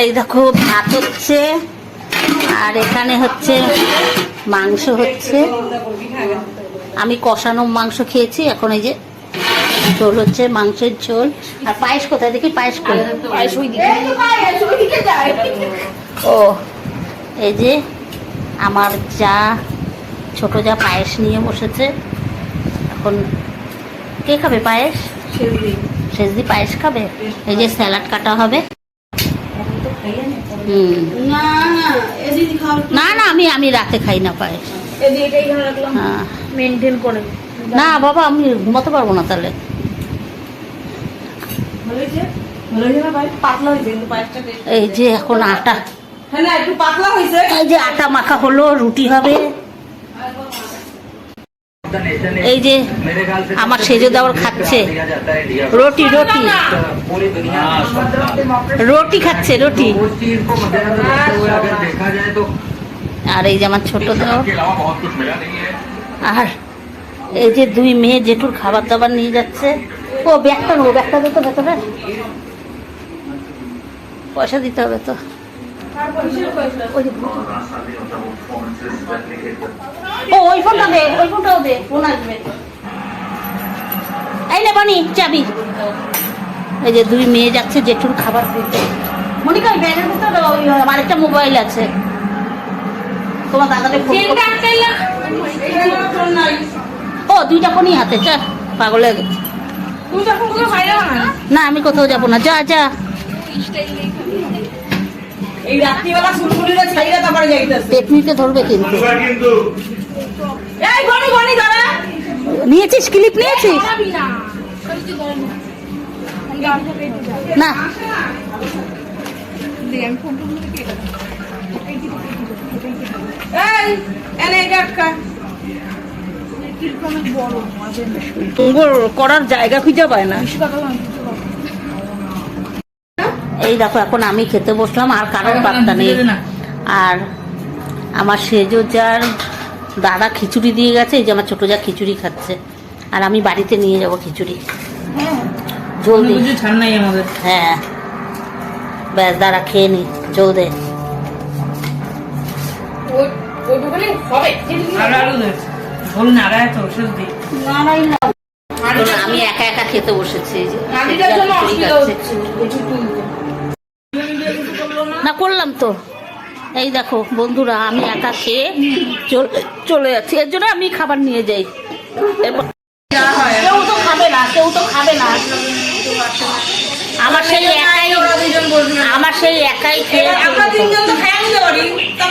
এই দেখো ভাত হচ্ছে আর এখানে হচ্ছে মাংস হচ্ছে। আমি কষানো মাংস খেয়েছি এখন এই যে ঝোল হচ্ছে মাংসের ঝোল। আর পায়েস কোথায় দেখি? পায়েস ও এই যে আমার যা ছোট যা পায়েস নিয়ে বসেছে। এখন কে খাবে পায়েস? শেষদি পায়েস খাবে? এই যে স্যালাড কাটা হবে। হুম। না না আমি আমি রাতে খাই না পায়েস। হ্যাঁ। না বাবা আমি ঘুমাতে পারব না তাহলে। এই যে এখন আটা। হ্যাঁ এই যে আটা মাখা হলো রুটি হবে। এই যে আমার সেজো দেওয়ার খাচ্ছে। রুটি রুটি। রুটি খাচ্ছে, রুটি। আর এই যে আমার ছোট দেওয়া আর এই যে দুই মেয়ে জেঠুর খাবার দাবার নিয়ে যাচ্ছে। ও ব্যাগটা নেব ব্যাগটা দিতে ভেতরে। পয়সা দিতে হবে তো। ও ওই ফোনটা দে ওই ফোনটাও দে ফোন আসবে। এই নে বানি চাবি। এই যে দুই মেয়ে যাচ্ছে জেঠুর খাবার দিতে। মনিকা ওই ব্যাগের ভিতরে ওই আমার একটা মোবাইল আছে। তোমার দাদাকে ফোন ও দুইটা ফোনই হাতে চা পাগল হয়ে গেছে। না আমি কোথাও যাব না যা যা। এই রাত্রিবেলা সুলগুলিরা ছাইরা তারপরে যাইতেছে। পেটনিতে ধরবে কিন্তু। এই গনি গনি দাঁড়া। নিয়েছিস ক্লিপ নিয়েছিস? না। এই এনে এটা আটকা। করার জায়গা খুঁজে পায় না। এই দেখো এখন আমি খেতে বসলাম আর কারোর পাত্তা নেই। আর আমার সেজো যার দাদা খিচুড়ি দিয়ে গেছে এই যে আমার ছোটো যা খিচুড়ি খাচ্ছে। আর আমি বাড়িতে নিয়ে যাব খিচুড়ি। জলদি। ছাড় হ্যাঁ। ব্যাস দাঁড়া খেয়ে নি জল দে। আমি একা একা খেতে বসেছি না করলাম তো। এই দেখো বন্ধুরা আমি একা খেয়ে চলে যাচ্ছি। এর জন্য আমি খাবার নিয়ে যাই। কেউ তো খাবে না কেউ তো খাবে না। আমার সেই একাই আমার সেই একাই খেয়ে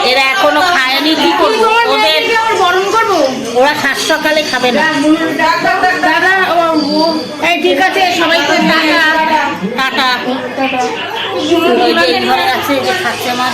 এরা এখনও খায়নি কি করব? ওদের বরণ করব? ওরা সাত সকালে খাবে না। দাদা এই ঠিক আছে সবাইকে টাটা। টাটা। আছে যে খাচ্ছে আমার।